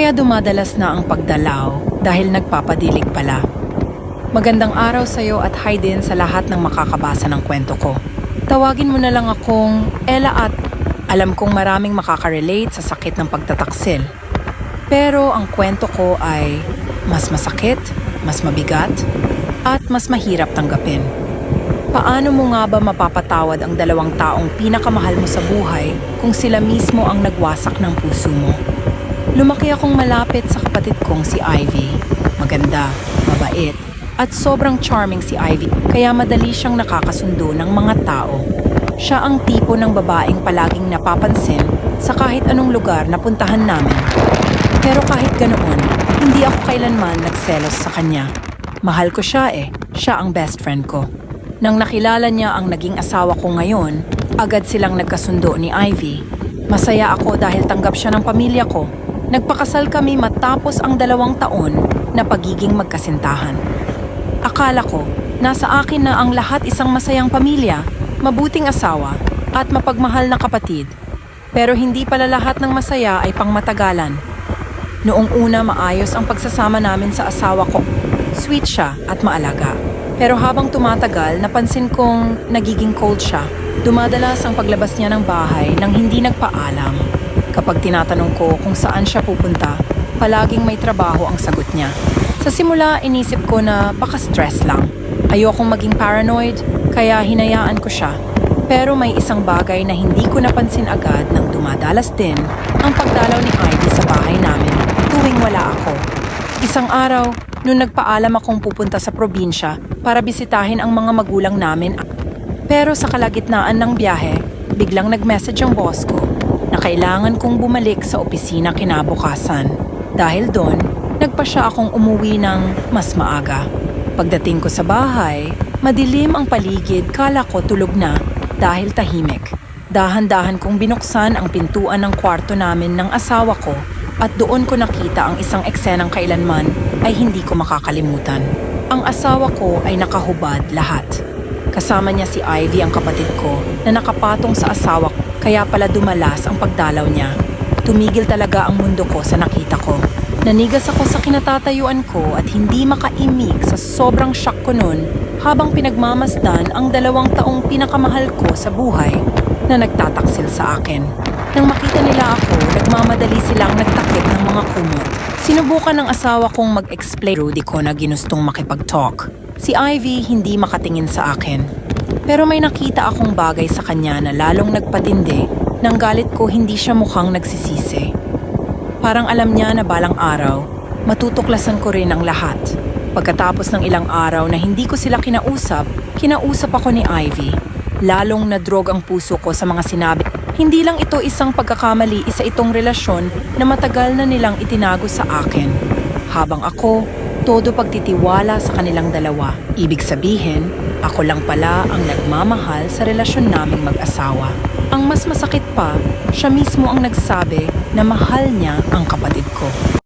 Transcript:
Kaya dumadalas na ang pagdalaw dahil nagpapadilig pala. Magandang araw sa'yo at hi din sa lahat ng makakabasa ng kwento ko. Tawagin mo na lang akong Ella at alam kong maraming makaka-relate sa sakit ng pagtataksil. Pero ang kwento ko ay mas masakit, mas mabigat, at mas mahirap tanggapin. Paano mo nga ba mapapatawad ang dalawang taong pinakamahal mo sa buhay kung sila mismo ang nagwasak ng puso mo? Lumaki akong malapit sa kapatid kong si Ivy. Maganda, mabait, at sobrang charming si Ivy kaya madali siyang nakakasundo ng mga tao. Siya ang tipo ng babaeng palaging napapansin sa kahit anong lugar na puntahan namin. Pero kahit ganoon, hindi ako kailanman nagselos sa kanya. Mahal ko siya eh, siya ang best friend ko. Nang nakilala niya ang naging asawa ko ngayon, agad silang nagkasundo ni Ivy. Masaya ako dahil tanggap siya ng pamilya ko. Nagpakasal kami matapos ang dalawang taon na pagiging magkasintahan. Akala ko, nasa akin na ang lahat isang masayang pamilya, mabuting asawa, at mapagmahal na kapatid. Pero hindi pala lahat ng masaya ay pangmatagalan. Noong una maayos ang pagsasama namin sa asawa ko. Sweet siya at maalaga. Pero habang tumatagal, napansin kong nagiging cold siya. Dumadalas ang paglabas niya ng bahay nang hindi nagpaalam. Kapag tinatanong ko kung saan siya pupunta, palaging may trabaho ang sagot niya. Sa simula, inisip ko na baka stress lang. Ayokong maging paranoid, kaya hinayaan ko siya. Pero may isang bagay na hindi ko napansin agad nang dumadalas din ang pagdalaw ni Ivy sa bahay namin tuwing wala ako. Isang araw, nung nagpaalam akong pupunta sa probinsya para bisitahin ang mga magulang namin. Pero sa kalagitnaan ng biyahe, biglang nag-message ang boss ko na kailangan kong bumalik sa opisina kinabukasan. Dahil doon, nagpa siya akong umuwi ng mas maaga. Pagdating ko sa bahay, madilim ang paligid kala ko tulog na dahil tahimik. Dahan-dahan kong binuksan ang pintuan ng kwarto namin ng asawa ko at doon ko nakita ang isang eksenang kailanman ay hindi ko makakalimutan. Ang asawa ko ay nakahubad lahat. Kasama niya si Ivy ang kapatid ko na nakapatong sa asawa ko kaya pala dumalas ang pagdalaw niya. Tumigil talaga ang mundo ko sa nakita ko. Nanigas ako sa kinatatayuan ko at hindi makaimik sa sobrang shock ko noon habang pinagmamasdan ang dalawang taong pinakamahal ko sa buhay na nagtataksil sa akin. Nang makita nila ako, nagmamadali silang nagtakip ng mga kumot. Sinubukan ng asawa kong mag-explain Rudy ko na ginustong makipag-talk. Si Ivy hindi makatingin sa akin. Pero may nakita akong bagay sa kanya na lalong nagpatindi nang galit ko hindi siya mukhang nagsisisi. Parang alam niya na balang araw, matutuklasan ko rin ang lahat. Pagkatapos ng ilang araw na hindi ko sila kinausap, kinausap ako ni Ivy. Lalong nadrog ang puso ko sa mga sinabi. Hindi lang ito isang pagkakamali, isa itong relasyon na matagal na nilang itinago sa akin. Habang ako, todo pagtitiwala sa kanilang dalawa. Ibig sabihin, ako lang pala ang nagmamahal sa relasyon naming mag-asawa. Ang mas masakit pa, siya mismo ang nagsabi na mahal niya ang kapatid ko.